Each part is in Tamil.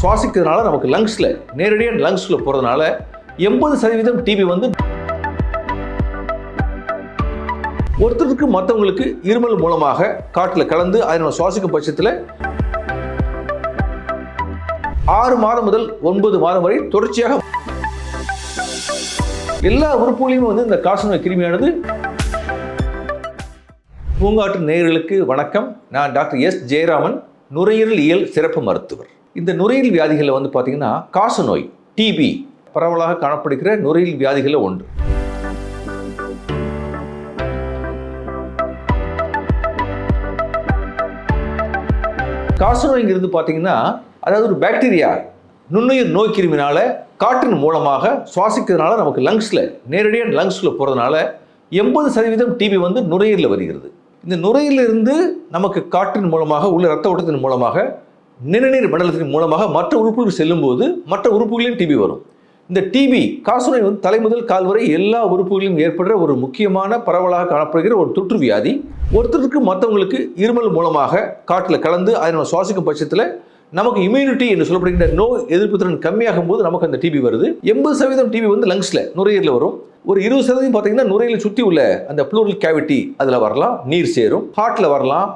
சுவாசிக்கிறதுனால நமக்கு லங்ஸில் நேரடியாக லங்ஸில் போகிறதுனால எண்பது சதவீதம் டிபி வந்து ஒருத்தருக்கு மற்றவங்களுக்கு இருமல் மூலமாக காட்டில் கலந்து அதை நம்ம சுவாசிக்கும் பட்சத்தில் ஆறு மாதம் முதல் ஒன்பது மாதம் வரை தொடர்ச்சியாக எல்லா உறுப்புகளையும் வந்து இந்த காசநோய் கிருமியானது பூங்காற்று நேயர்களுக்கு வணக்கம். நான் டாக்டர் எஸ் ஜெயராமன் நுரையீரல் இயல் சிறப்பு மருத்துவர். இந்த நுரையீரல் வியாதிகளில் வந்து பார்த்தீங்கன்னா காசநோய் டிபி பரவலாக காணப்படுகிற நுரையீரல் வியாதிகளில் ஒன்று. காசநோய்ங்கிறது பார்த்தீங்கன்னா அதாவது ஒரு பாக்டீரியா நுண்ணுயிர் நோய் கிருமினால காற்றின் மூலமாக சுவாசிக்கிறதுனால நமக்கு லங்ஸில் நேரடியாக லங்ஸில் போகிறதுனால எண்பது சதவீதம் டிபி வந்து நுரையீரலில் வருகிறது. இந்த நுரையிலிருந்து நமக்கு காற்றின் மூலமாக உள்ள ரத்த ஓட்டத்தின் மூலமாக நிணநீர் மண்டலத்தின் மூலமாக மற்ற உறுப்புகள் செல்லும்போது மற்ற உறுப்புகளிலும் டிபி வரும். இந்த டிபி காசநோய் வந்து தலைமுதல் கால் வரை எல்லா உறுப்புகளிலும் ஏற்படுற ஒரு முக்கியமான பரவலாக காணப்படுகிற ஒரு தொற்று வியாதி. ஒருத்தருக்கு மற்றவங்களுக்கு இருமல் மூலமாக காட்டில் கலந்து அதை நம்ம சுவாசிக்கும் பட்சத்தில் நமக்கு இம்யூனிட்டி என்று சொல்லப்படுகின்ற நோய் எதிர்ப்பு திறன் கம்மியாகும் போது நமக்கு அந்த டிபி வருது. எண்பது சதவீதம் டிபி வந்து லங்ஸில் நுரையீரலில் வரும். ஒரு இருபது சதவீதம் பார்த்தீங்கன்னா நுரையீரலை சுற்றி உள்ள அந்த ப்ளூரல் கேவிட்டி அதில் வரலாம் நீர் சேரும். ஹார்ட்டில் வரலாம்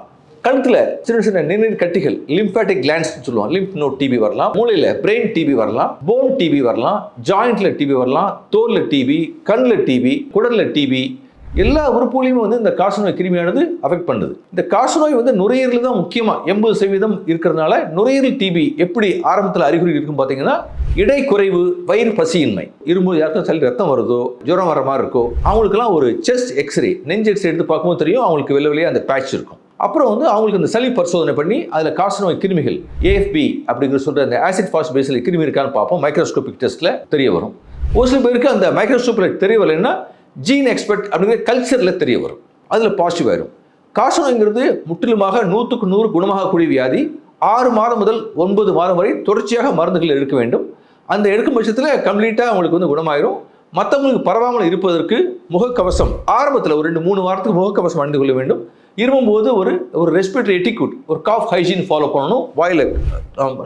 கழுத்தில் சின்ன சின்ன நிணநீர் கட்டிகள் லிம்பாட்டிக் கிளான்ஸ் சொல்லுவோம் லிம்ப் நோட் டிபி வரலாம். மூளையில் பிரெயின் டிபி வரலாம். போன் டிபி வரலாம். ஜாயிண்ட்ல டிபி வரலாம். தோலில் டிபி கண்ணில் டிபி குடலில் டிபி எல்லா உறுப்புகளையும் வந்து இந்த காசநோய் கிருமியானது அஃபெக்ட் பண்ணுது. இந்த காசநோய் வந்து நுரையீரல் தான் முக்கியமாக எண்பது சதவீதம் இருக்கிறதுனால நுரையீரல் டிபி எப்படி ஆரம்பத்தில் அறிகுறி இருக்கும் பார்த்தீங்கன்னா இடை குறைவு வயிறு பசியின்மை. இரும்பு யாருக்கும் சளி ரத்தம் வருதோ ஜுரம் வர மாதிரி இருக்கோ அவங்களுக்குலாம் ஒரு செஸ்ட் எக்ஸ்ரே நெஞ்சு எக்ஸ்ரே எடுத்து பார்க்கும்போது தெரியும் அவங்களுக்கு வெளியே வெளியே அந்த பேட்ச் இருக்கும். அப்புறம் வந்து அவங்களுக்கு இந்த சளி பரிசோதனை பண்ணி அதில் காசநோய் கிருமிகள் ஏஎஃபி அப்படிங்கிற சொல்கிற அந்த ஆசிட் ஃபாஸ்ட் பேஸில் கிருமி இருக்கான்னு பார்ப்போம். மைக்ரோஸ்கோபிக் டெஸ்ட்டில் தெரிய வரும். ஒரு சில பேருக்கு அந்த மைக்ரோஸ்கோப்பில் தெரிய வரலைன்னா ஜீன் எக்ஸ்பர்ட் அப்படிங்கிற கல்ச்சரில் தெரிய வரும். அதில் பாசிட்டிவ் ஆயிரும். காசநோய்ங்கிறது முற்றிலுமாக நூற்றுக்கு நூறு குணமாகக்கூடிய வியாதி. ஆறு மாதம் முதல் ஒன்பது மாதம் வரை தொடர்ச்சியாக மருந்துகள் எடுக்க வேண்டும். அந்த எடுக்கும் பட்சத்தில் கம்ப்ளீட்டாக அவங்களுக்கு வந்து குணமாயிரும். மற்றவங்களுக்கு பரவாமல் இருப்பதற்கு முகக்கவசம் ஆரம்பத்தில் ஒரு ரெண்டு மூணு வாரத்துக்கு முகக்கவசம் அணிந்து கொள்ள வேண்டும். இருமும்போது ஒரு ஒரு ரெஸ்பிரேட்டரி எட்டிக்யூட் ஒரு காஃப் ஹைஜீன் ஃபாலோ பண்ணணும். வாயில்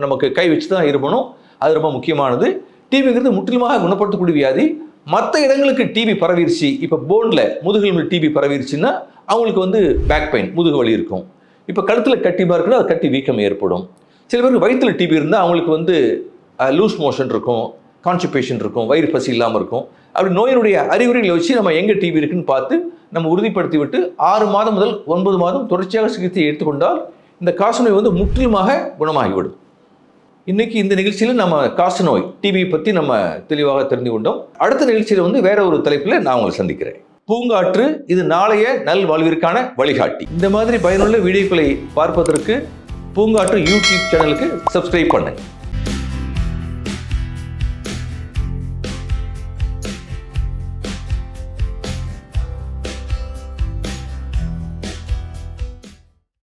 நமக்கு கை வச்சு தான் இருப்பணும். அது ரொம்ப முக்கியமானது. டிபிங்கிறது முற்றிலுமாக குணப்படுத்தக்கூடிய வியாதி. மற்ற இடங்களுக்கு டிபி பரவிருச்சு. இப்போ போனில் முதுகெலும்பில் டிபி பரவிருச்சுன்னா அவங்களுக்கு வந்து பேக் பெயின் முதுகு வலி இருக்கும். இப்போ கழுத்தில் கட்டி பார்க்கணும் அது கட்டி வீக்கம் ஏற்படும். சில பேருக்கு வயிற்றில் டிபி இருந்தால் அவங்களுக்கு வந்து லூஸ் மோஷன் இருக்கும். கான்ஸ்டிபேஷன் இருக்கும் வயிறு பசி இல்லாமல் இருக்கும். அப்படி நோயினுடைய அறிகுறிகளை வச்சு நம்ம எங்கே டிபி இருக்குன்னு பார்த்து நம்ம உறுதிப்படுத்தி விட்டு ஆறு மாதம் முதல் ஒன்பது மாதம் தொடர்ச்சியாக சிகிச்சை எடுத்துக்கொண்டால் இந்த காசநோய் வந்து முற்றிலுமாக குணமாகிவிடும். இன்றைக்கி இந்த நிகழ்ச்சியில் நம்ம காசநோய் டிபி பற்றி நம்ம தெளிவாக தெரிந்து கொண்டோம். அடுத்த நிகழ்ச்சியில் வந்து வேற ஒரு தலைப்பில் நான் உங்களை சந்திக்கிறேன். பூங்காற்று இது நாளைய நல்வாழ்விற்கான வழிகாட்டி. இந்த மாதிரி பயனுள்ள வீடியோக்களை பார்ப்பதற்கு பூங்காற்று யூடியூப் சேனலுக்கு சப்ஸ்கிரைப் பண்ணுங்கள்